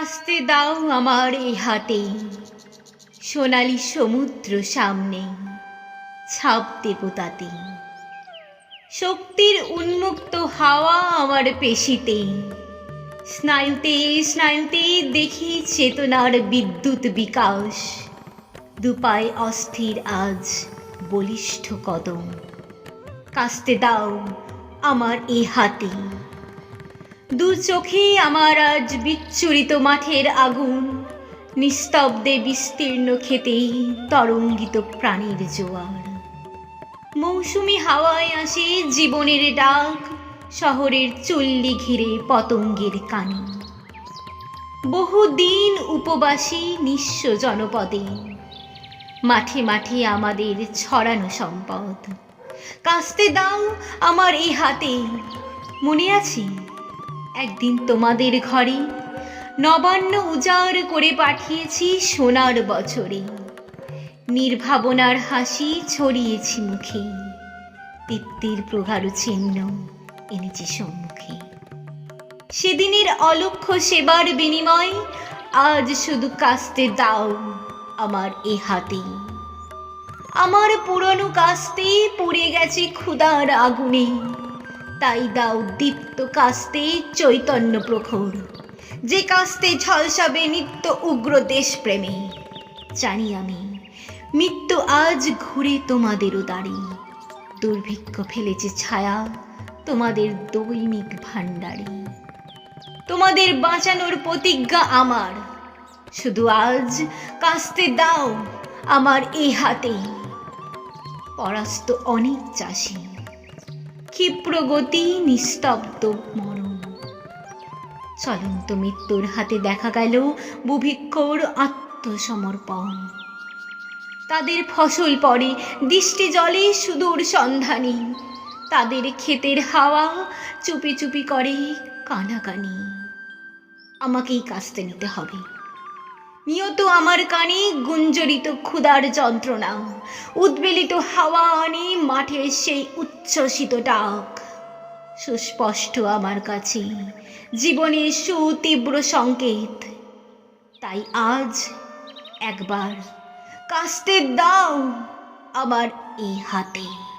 কাস্তে দাও আমার এই হাতে সোনালি সমুদ্র সামনে, ছাপ দেব তাতে। শক্তির উন্মুক্ত হাওয়া আমার পেশিতে। স্নায়ুতে স্নায়ুতে দেখি চেতনার বিদ্যুৎ বিকাশ। দুপায় অস্থির আজ বলিষ্ঠ কদম। কাস্তে দাও আমার এ হাতে। দু চোখে আমার আজ বিচ্ছুরিত মাঠের আগুন, নিস্তব্ধে বিস্তীর্ণ খেতেই তরঙ্গিত প্রাণীর জোয়ার। মৌসুমি হাওয়ায় আসে জীবনের ডাক, শহরের চল্লি ঘিরে পতঙ্গের কানে। বহুদিন উপবাসী নিঃস্ব জনপদে, মাঠে মাঠে আমাদের ছড়ানো সম্পদ। কাস্তে দাও আমার এই হাতে, মনে আছে? একদিন তোমাদের ঘরে নবান্ন উজাড় করে পাঠিয়েছি সোনার বছরে। নির্ভাবনার হাসি ছড়িয়েছি মুখে। দীপ্তির প্রগাঢ় চিহ্ন এনেছি সম্মুখে। সেদিনের অলক্ষ্য সেবার বিনিময় আজ শুধু কাস্তে দাও আমার এ হাতে। আমার পুরনো কাস্তে পুড়ে গেছে ক্ষুদার আগুনে। তাই দাও দীপ্ত কাস্তে চৈতন্য প্রখর। যে কাস্তে ঝলসাবে নিত্য উগ্র দেশপ্রেমে। জানি আমি, মৃত্যু আজ ঘুরে তোমাদেরও দাঁড়ি। দুর্ভিক্ষ ফেলেছে ছায়া তোমাদের দৈনিক ভাণ্ডারে। তোমাদের বাঁচানোর প্রতিজ্ঞা আমার। শুধু আজ কাস্তে দাও আমার এই হাতে পরাস্ত অনেক চাষি। ক্ষিপ্র গতি নিস্তব্ধ মরণ। চলন্ত মৃত্যুর হাতে দেখা গেল বুভিক্ষর আত্মসমর্পণ। তাদের ফসল পড়ে, দৃষ্টি জলে সুদূর সন্ধানী। তাদের ক্ষেতের হাওয়া চুপি চুপি করে কানাকানি। আমাকেই কাস্তে নিতে হবে। নিয়ত আমার কানে গুঞ্জরিত ক্ষুধার যন্ত্রণা। উদ্বেলিত হাওয়া আনে মাঠের সেই উচ্ছ্বসিত ডাক। সুস্পষ্ট আমার কাছে জীবনের সুতীব্র সংকেত। তাই আজ একবার কাস্তে দাও আমার এই হাতে।